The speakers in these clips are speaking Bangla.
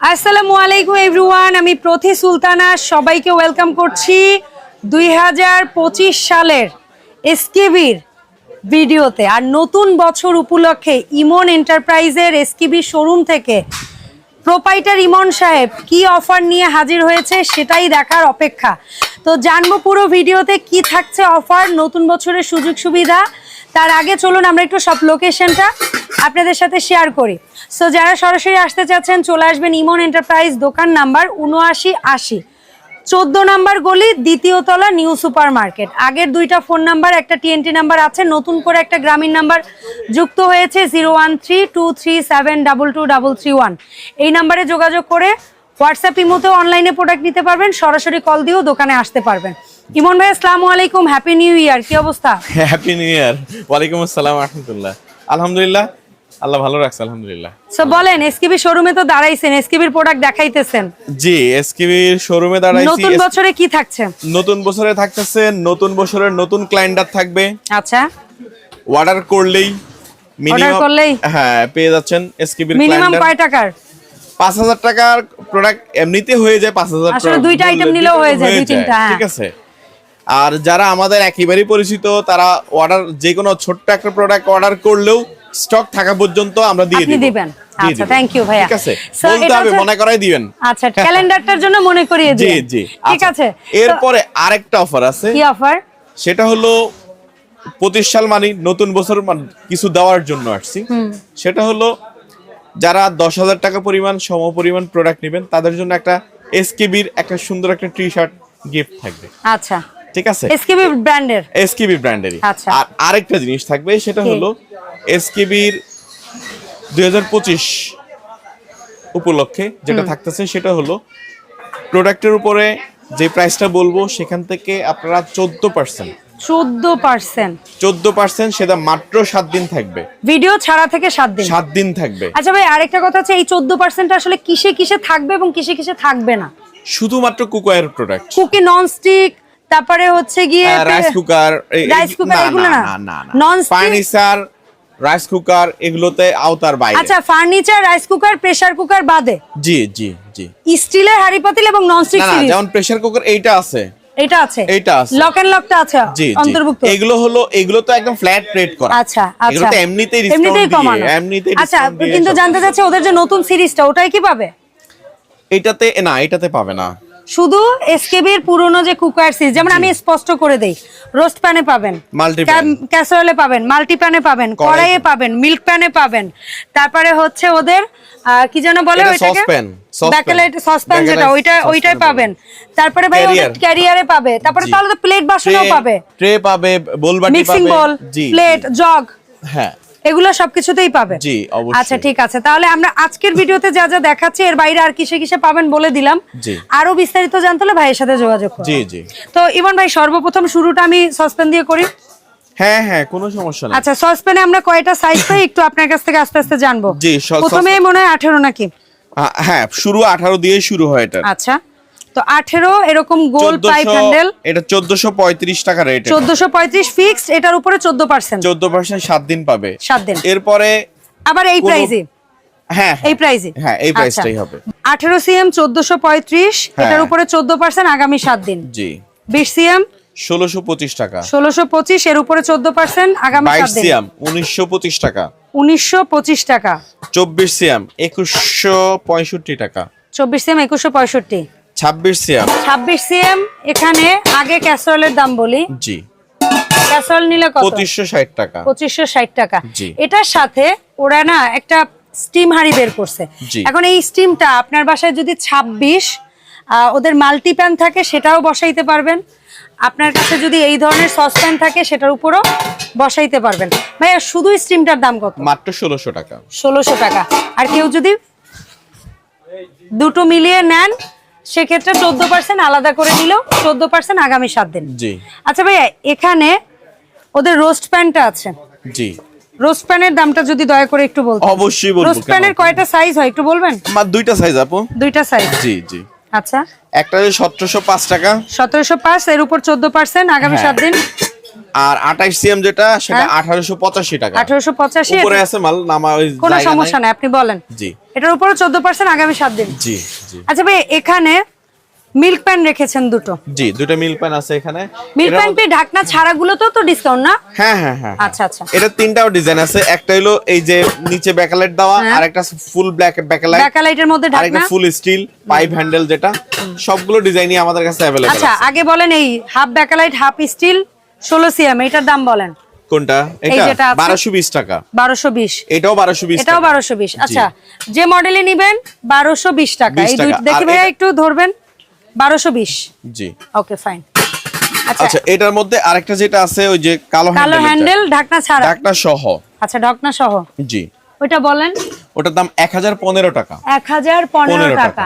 আসসালামু আলাইকুম এভরিওয়ান আমি প্রথি সুলতানা, সবাইকে ওয়েলকাম করছি দুই হাজার পঁচিশ সালের এসকেবির ভিডিওতে। আর নতুন বছর উপলক্ষে ইমন এন্টারপ্রাইজের এসকেবি শোরুম থেকে প্রোপাইটার ইমন সাহেব কি অফার নিয়ে হাজির হয়েছে সেটাই দেখার অপেক্ষা। তো জানব পুরো ভিডিওতে কি থাকছে অফার নতুন বছরের সুযোগ সুবিধা। তার আগে চলুন আমরা একটু সব লোকেশনটা আপনাদের সাথে শেয়ার করি। সো যারা সরাসরি আসতে চাচ্ছেন, চলে আসবেন ইমন এন্টারপ্রাইজ দোকান নাম্বার উনআশি আশি। চোদ্দ নাম্বার গলি, দ্বিতীয় তলা নিউ সুপার মার্কেট আগের দুইটা ফোন নাম্বার একটা টিএনটি নাম্বার আছে, নতুন করে একটা গ্রামীণ নাম্বার যুক্ত হয়েছে zero one three two three seven double two double three one এই নাম্বারে যোগাযোগ করে হোয়াটসঅ্যাপ ইমোতেও অনলাইনে প্রোডাক্ট নিতে পারবেন, সরাসরি কল দিয়েও দোকানে আসতে পারবেন। ইমন ভাই আসসালামু আলাইকুম। হ্যাপি নিউ ইয়ার কি অবস্থা? হ্যাপি নিউ ইয়ার ওয়ালাইকুম আসসালাম রহমতুল্লাহ আলহামদুলিল্লাহ। আল্লাহ ভালো রাখছে আলহামদুলিল্লাহ। সো বলেন এসকিবি শোরুমে তো দাঁড়াইছেন এসকিবির প্রোডাক্ট দেখাইতেছেন। জি এসকিবির শোরুমে দাঁড়াইছি। নতুন বছরে কি থাকছে? নতুন বছরে থাকতেছে নতুন বছরের নতুন ক্লায়েন্টার থাকবে। আচ্ছা। অর্ডার করলেই minimum- করলেই? হ্যাঁ পেয়ে যাচ্ছেন এসকিবির মিনিমাম কয় টাকার? পাঁচ হাজার টাকার প্রোডাক্ট এমনিতে হয়ে যায় পাঁচ হাজার আসলে দুইটা আইটেম নিলেও হয়ে যায়, দুই তিনটা, হ্যাঁ। ঠিক আছে। আর যারা আমাদের একেবারেই পরিচিত তারা অর্ডার যে কোনো ছোট্ট একটা প্রোডাক্ট অর্ডার করলেও স্টক থাকা পর্যন্ত আমরা দিয়ে দিবেন। আচ্ছা থ্যাংক ইউ ভাইয়া। ঠিক আছে? বলতে হবে মনে করাই দিবেন। আচ্ছা ক্যালেন্ডারটার জন্য মনে করিয়ে জি জি। ঠিক আচ্ছা, আছে। এরপরে আরেকটা অফার আছে। কি অফার সেটা হলো পঁচিশ সাল মানে নতুন বছর মান- কিছু দেওয়ার জন্য আসছি। সেটা হলো যারা দশ হাজার টাকা পরিমাণ সম পরিমাণ প্রোডাক্ট নেবেন তাদের জন্য একটা এসকেবির একটা সুন্দর একটা টি শার্ট গিফট থাকবে। আচ্ছা। ঠিক আছে? এসকেবি ব্র্যান্ডের এসকেবি ব্র্যান্ডেরই আচ্ছা। আর আরেকটা জিনিস থাকবে সেটা? হলো এসকেবির দুই হাজার পঁচিশ উপলক্ষে যেটা থাকতেছে সেটা হলো প্রোডাক্টের উপরে যে প্রাইসটা বলব সেখান থেকে আপনারা চোদ্দ পার্সেন্ট চোদ্দ পার্সেন্ট চোদ্দ পার্সেন্ট সেটা মাত্র সাত দিন থাকবে। ভিডিও ছাড়া থেকে সাত দিন। সাত দিন থাকবে। আচ্ছা ভাই আরেকটা কথা আছে এই চোদ্দ পার্সেন্ট আসলে কিসে কিসে থাকবে এবং কিসে কিসে থাকবে না? শুধুমাত্র কুকওয়ার প্রোডাক্ট কুকি নন স্টিক তারপরে হচ্ছে গিয়ে রাইস কুকার রাইস কুকার এগুলো না না? নন ফার্নিচার রাইস কুকার এগুলোতে আওতার বাইরে। আচ্ছা furniture rice cooker pressure cooker বাদে? জি জি জি। স্টিলের হাড়ি পাতিল এবং নন স্টিক সিরিজ যেমন প্রেসার কুকার এইটা আছে। এটা আছে? এইটা আছে। লক এন্ড লকটা আছে জি অন্তর্ভুক্ত? এগুলো হলো এগুলো তো একদম ফ্ল্যাট রেট করা। আচ্ছা এগুলো আচ্ছা তো এমনিতেই এমনিতেই ডিসকাউন্ট কমানো। দিয়ে এমনিতেই আচ্ছা কিন্তু জানতে চাচ্ছি ওদের যে নতুন সিরিজটা ওটাই কি পাবে? এটাতে না এটাতে পাবে না। শুধু এসকেবির পুরনো যে কুকার সিরিজ যেমন আমি স্পষ্ট করে দেই রোস্ট প্যানে পাবেন। ক্যাসরোলে পাবেন মাল্টি প্যানে পাবেন কড়াইয়ে পাবেন মিল্ক প্যানে পাবেন। তারপরে হচ্ছে ওদের কি যেন বলে ওইটাকে। ব্যাকেলাইট সসপ্যান যেটা ওইটা ওইটাই পাবেন। তারপরে ভাই ওদের ক্যারিয়ারে পাবে। তারপরে তাহলে তো প্লেট বাসনও পাবে। ট্রে পাবে মিক্সিং পাবে। বল জি। প্লেট জগ হ্যাঁ। এগুলো সবকিছুতেই পাবে জি, আচ্ছা ঠিক আছে। তাহলে আমরা আজকের ভিডিওতে যা যা দেখাচ্ছি এর বাইরে আর কিসে কিসে পাবেন বলে দিলাম। আরও বিস্তারিত জানতে হলে ভাইয়ের সাথে যোগাযোগ করুন। জি জি। তো ইমন ভাই সর্বপ্রথম শুরুটা আমি সসপ্যান দিয়ে করি। হ্যাঁ হ্যাঁ কোনো সমস্যা নেই। আচ্ছা সসপ্যানে আমরা কয়টা সাইজ পাই একটু আপনার কাছ থেকে আস্তে আস্তে জানব। জি, প্রথমে মনে হয় আঠেরো নাকি? হ্যাঁ শুরু আঠারো দিয়ে শুরু হয় এটা। আচ্ছা। তো আঠেরো এরকম গোল পাইপ হ্যান্ডেল এটা চোদ্দশো পঁয়ত্রিশ টাকা রেট চোদ্দশো পঁয়ত্রিশ ফিক্সড এটার উপরে চোদ্দ পার্সেন্ট চোদ্দ পার্সেন্ট সাত দিন পাবে। সাত দিন। এরপরে আবার এই প্রাইসে হ্যাঁ এই প্রাইসে হ্যাঁ এই প্রাইসটাই হবে। সিএম হ্যাঁ। এটার উপরে চোদ্দ পার্সেন্ট আগামী সাত দিন। জি। বিশ সিএম ষোলোশো পঁচিশ টাকা। ষোলোশো পঁচিশ এর উপরে চোদ্দ পার্সেন্ট আগামী দিন। টাকা। উনিশশো পঁচিশ টাকা। চব্বিশ সিয়াম একুশশো পঁয়ষট্টি টাকা। চব্বিশ সিএম একুশশো পঁয়ষট্টি ছাব্বিশ সিয়াম ছাব্বিশ সিএম এখানে আগে ক্যাসরলের দাম বলি। জি। ক্যাসরল নিলে কত? পঁচিশশো ষাট টাকা। পঁচিশশো ষাট টাকা। এটার সাথে ওরা না একটা স্টিম হাঁড়ি বের করছে। এখন এই স্টিমটা আপনার বাসায় যদি ছাব্বিশ ওদের মাল্টিপ্যান থাকে সেটাও বসাইতে পারবেন। আপনার কাছে যদি এই ধরনের সসপ্যান থাকে সেটার উপরও বসাইতে পারবেন। ভাইয়া শুধু স্টিমটার দাম কত? মাত্র ষোলোশো টাকা। ষোলোশো টাকা। আর কেউ যদি দুটো মিলিয়ে নেন সেক্ষেত্রে চোদ্দ পার্সেন্ট আলাদা করে নিল চোদ্দ পার্সেন্ট আগামী সাত দিন। জি। আচ্ছা ভাইয়া এখানে ওদের রোস্ট প্যানটা আছে। জি। রোস্ট প্যানের দামটা যদি দয়া করে একটু বলতেন। অবশ্যই বলব রোস্ট প্যানের কয়টা সাইজ হয় একটু বলবেন? আমার দুইটা সাইজ আপু। দুইটা সাইজ জি জি। আচ্ছা। একটা সতেরোশো পাঁচ টাকা। সতেরোশো পাঁচ এর উপর চোদ্দ পার্সেন্ট আগামী হ্যাঁ। সাত দিন। আর আঠাইশ সিএম যেটা সেটা হ্যাঁ। আঠারোশো পঁচাশি টাকা। আঠারোশো পঁচাশি উপরে আছে মাল নামা ওই কোনো সমস্যা নাই। আপনি বলেন। জি। এটার উপরে চোদ্দ পার্সেন্ট আগামী সাত দিন। জি জি। আচ্ছা ভাই এখানে মিল্ক প্যান রেখেছেন দুটো। জি দুটো মিল প্যান আছে এখানে। মিল্ক প্যান পে ঢাকনা ছাড়াগুলো তো তো ডিসকাউন্ট না? হ্যাঁ হ্যাঁ হ্যাঁ আচ্ছা আচ্ছা। এটা তিনটাও ডিজাইন আছে একটা হলো এই যে নিচে ব্যাকলাইট দেওয়া হ্যাঁ। আর একটা ফুল ব্ল্যাক ব্যাকলাইট ব্যাকালাইটের মধ্যে আর একটা ফুল স্টিল পাইপ হ্যান্ডেল যেটা। সবগুলো ডিজাইনই আমাদের কাছে অ্যাভেলেবল আচ্ছা আগে বলেন এই হাফ ব্যাকালাইট হাফ স্টিল ষোলো সিএম এটার দাম বলেন। কোনটা? এটা যেটা আছে। বারোশো বিশ টাকা। বারোশো বিশ। এটাও বারোশো বিশ এটাও বারোশো বিশ। আচ্ছা যে মডেলে নিবেন বারোশো বিশ টাকা। এই দুই দেখি এটা- একটু ধরবেন। বারোশো বিশ। জি। ওকে ফাইন আচ্ছা। আচ্ছা এটার মধ্যে আরেকটা যেটা আছে ওই যে কালো কালো হ্যান্ডেল হ্যান্ডেল ঢাকনা ছাড়া। ডাকটা সহ। আচ্ছা ঢাকনা সহ। জি। ওইটা বলেন। ওটার দাম এক হাজার পনেরো টাকা। এক হাজার পনেরো টাকা। টাকা,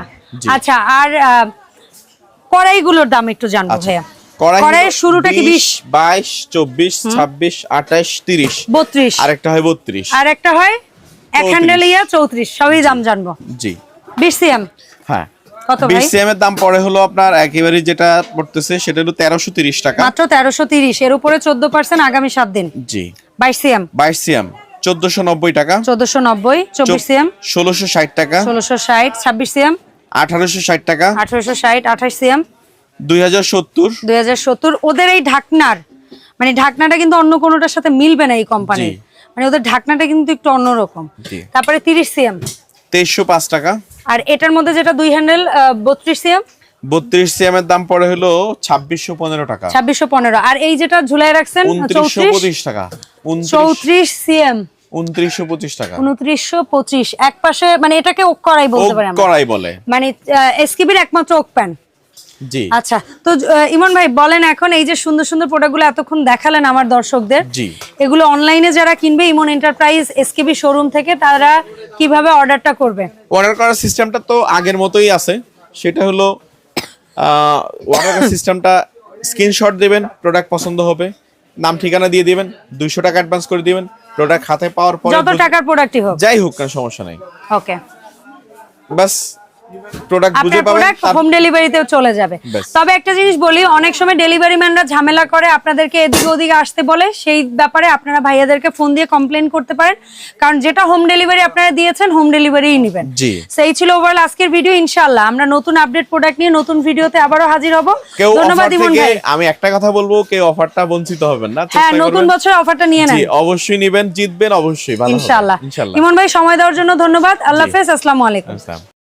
আচ্ছা আর কড়াইগুলোর দাম একটু জানব আচ্ছা। ভাইয়া। কড়াইয়ের শুরুটা কি বিশ বাইশ চব্বিশ ছাব্বিশ আঠাশ তিরিশ। বত্রিশ। আরেকটা হয় বত্রিশ। আর একটা হয় এক হ্যান্ডেল ইয়া সবই দাম জানব। জি। বিশ সিএম? হ্যাঁ। কত ভাই? সিএম এর দাম পড়ে হলো আপনার একেবারে যেটা পড়তেছে সেটা হলো তেরোশো তিরিশ টাকা। মাত্র তেরোশো তিরিশ। এর উপরে চোদ্দ পার্সেন্ট আগামী সাত দিন। জি। বাইশ সিএম? বাইশ সিএম। চোদ্দশো নব্বই টাকা। চোদ্দশো নব্বই চব্বিশ সিএম? ষোলোশো ষাট টাকা। ষোলোশো ষাট ছাব্বিশ সিএম? আঠারোশো ষাট টাকা। আঠারোশো ষাট আঠাশ সিএম? দুই হাজার সত্তর। দুই হাজার সত্তর ওদের এই ঢাকনার মানে ঢাকনাটা কিন্তু অন্য কোনোটার সাথে মিলবে না এই কোম্পানির মানে ওদের ঢাকনাটা কিন্তু একটু অন্যরকম। তারপরে তিরিশ সিএম। তেইশশো পাঁচ টাকা। আর এটার মধ্যে যেটা দুই হ্যান্ডেল বত্রিশ সিএম? বত্রিশ সিএম এর দাম পড়ে হলো ছাব্বিশশো পনেরো টাকা। ছাব্বিশশো পনেরো। আর এই যেটা ঝুলাই রাখছেন উনত্রিশশো চৌত্রিশ পঁচিশ টাকা। উনত্রিশ চৌত্রিশ সিএম। উনত্রিশশো পঁচিশ টাকা। উনত্রিশশো পঁচিশ। এক পাশে মানে এটাকে ওক করাই বলতে পারি আমরা। করাই বলে। মানে এসকিবির একমাত্র ওক প্যান। জি। আচ্ছা তো ইমন ভাই বলেন এখন এই যে সুন্দর সুন্দর প্রোডাক্টগুলো এতক্ষণ দেখালেন আমার দর্শকদের। জি। এগুলো অনলাইনে যারা কিনবে ইমন এন্টারপ্রাইজ এসকেবি শোরুম থেকে তারা কীভাবে অর্ডারটা করবে? অর্ডার করার সিস্টেমটা তো আগের মতোই আছে। সেটা হলো অর্ডার করার সিস্টেমটা স্ক্রিনশট দেবেন প্রোডাক্ট পছন্দ হবে নাম ঠিকানা দিয়ে দিবেন দুইশো টাকা অ্যাডভান্স করে দিবেন প্রোডাক্ট হাতে পাওয়ার পরে যত টাকার প্রোডাক্টই হোক। যাই হোক না সমস্যা নেই। ওকে বাস হোম ডেলিভারিতেও চলে যাবে। তবে একটা জিনিস বলি অনেক সময় ডেলিভারি ম্যানরা ঝামেলা করে আপনাদেরকে এদিকে ওদিকে আসতে বলে সেই ব্যাপারে আপনারা ভাইয়াদেরকে ফোন দিয়ে কমপ্লেন করতে পারেন। কারণ যেটা হোম ডেলিভারি আপনারা দিয়েছেন হোম ডেলিভারিই নেবেন। সেই ছিল ওভারঅল আজকের ভিডিও ইনশাআল্লাহ। আমরা নতুন আপডেট প্রোডাক্ট নিয়ে নতুন ভিডিওতে আবারও হাজির হব। ধন্যবাদ ইমন ভাই। আমি একটা কথা বলব কেউ অফারটা বঞ্চিত হবেন না হ্যাঁ নতুন বছরের অফারটা নিয়ে নেন। অবশ্যই নিবেন জিতবেন অবশ্যই ভালো ইনশাআল্লাহ। ইনশাআল্লাহ। ইমন ভাই সময় দেওয়ার জন্য ধন্যবাদ। আল্লাহ হাফেজ আসসালামু আলাইকুম। আসসালাম।